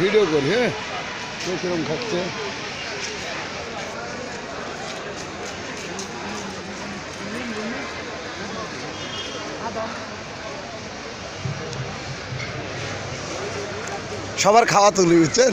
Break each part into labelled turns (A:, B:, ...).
A: Video করি হ্যাঁ? কে কিরম খাচ্ছে? সবার খাওয়া তুলি বুঝছেন?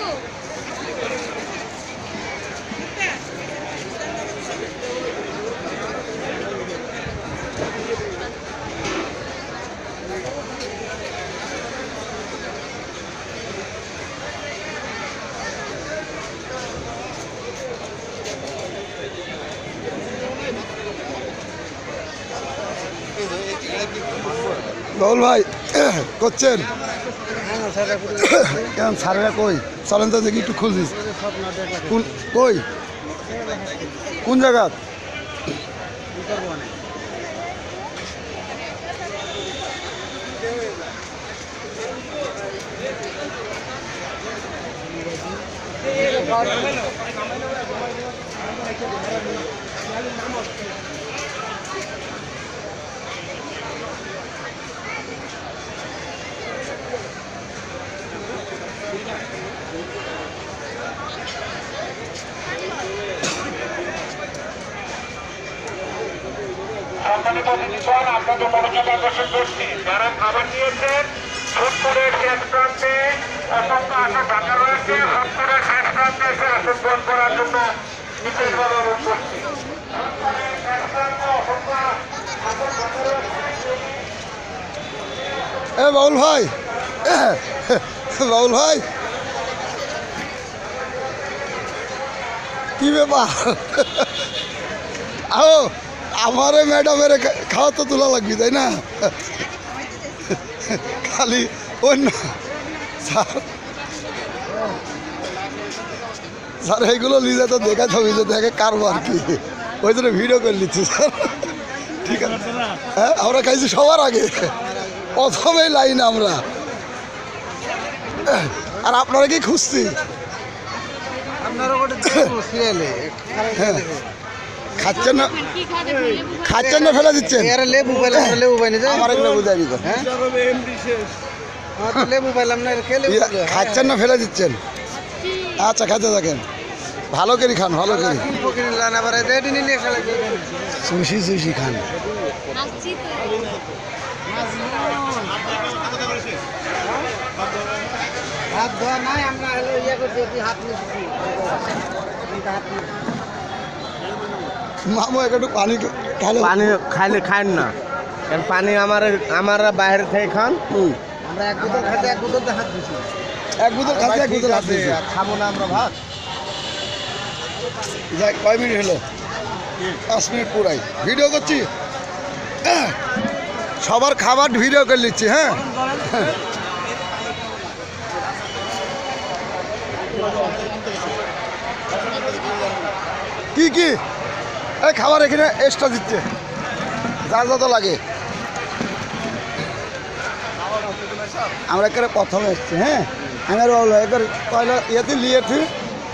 B: আসবো
A: বাবুল ভাই করছেন কেমন সারেরা কই? চলেন তো দেখি একটু খুঁজিস কোন কই? কোন জায়গা?
C: সম্মানিত অতিথিগণ আপনাদের মনোযোগ আকর্ষণ করছি, যারা খাবার নিয়েছেন ফুটপুরের শেষ প্রান্তে অসংখ্য আসন ঢাকা রয়েছে ফুটপুরের শেষ প্রান্তে এসে আসন করার জন্য বিশেষভাবে অনুরোধ করছি
A: এ বাবুল ভাই বাবুল ভাই। কি ব্যাপার? আও আমারে ম্যাডামের খাওয়া তো তোলা লাগবে তাই না? খালি অন্য স্যার। স্যার এইগুলো লিজে তো দেখা ছবি যে দেখে কারবার কি? ওই জন্য ভিডিও করে নিচ্ছি স্যার। ঠিক আছে। হ্যাঁ আমরা খাইছি সবার আগে। প্রথমেই লাইন আমরা। আর আপনারা কি খুঁজছি?
D: আপনারা
A: হ্যাঁ। খাচ্ছেন না?
B: কি লেবু
A: খাচ্ছেন না ফেলে দিচ্ছেন?
D: এরা লেবু পাইলাম লেবু পাইনি যে।
A: আমার এগুলো বুঝাই দিত
D: হ্যাঁ? তো লেবু পাইলাম না খেয়ে লেবু
A: খাচ্ছেন না ফেলে দিচ্ছেন? আচ্ছা খাইতে থাকেন। ভালো করে খান ভালো করে। সুশি সুশি খান।
D: হাত ধোয়া নাই আমরা হলো ইয়ে করছি হাত নিচ্ছি হাত
A: মামু একটু পানি
E: পানি খাইলে খান না। কারণ পানি আমার আমার বাইরে থেকে খান।
D: আমরা এক বোতল খাইতে এক বোতল হাত দিছি।
A: এক বোতল খাচ্ছে এক বোতল হাত দিয়েছে।
E: খাব না আমরা ভাত।
A: যাক কয় মিনিট হলো? পাঁচ মিনিট পুরাই। ভিডিও করছি? সবার খাবার ভিডিও করে নিচ্ছি হ্যাঁ। কি কি? এই খাবার এখানে এক্সট্রা দিচ্ছে। যার যত লাগে। আমরা একেবারে প্রথমে এসছি হ্যাঁ? আমি আর একবার পয়লা ইয়েতে লিয়েছি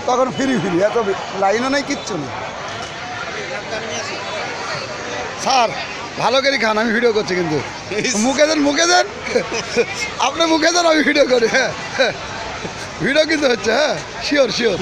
A: তখন ফিরি ফিরি, এত লাইনও নেই, কিচ্ছু নেই। স্যার, ভালো করে খান, আমি ভিডিও করছি কিন্তু। মুখে দেন মুখে দেন। আপনি মুখে দেন, আমি ভিডিও করি হ্যাঁ। ভিডিও কিন্তু হচ্ছে হ্যাঁ? Sure sure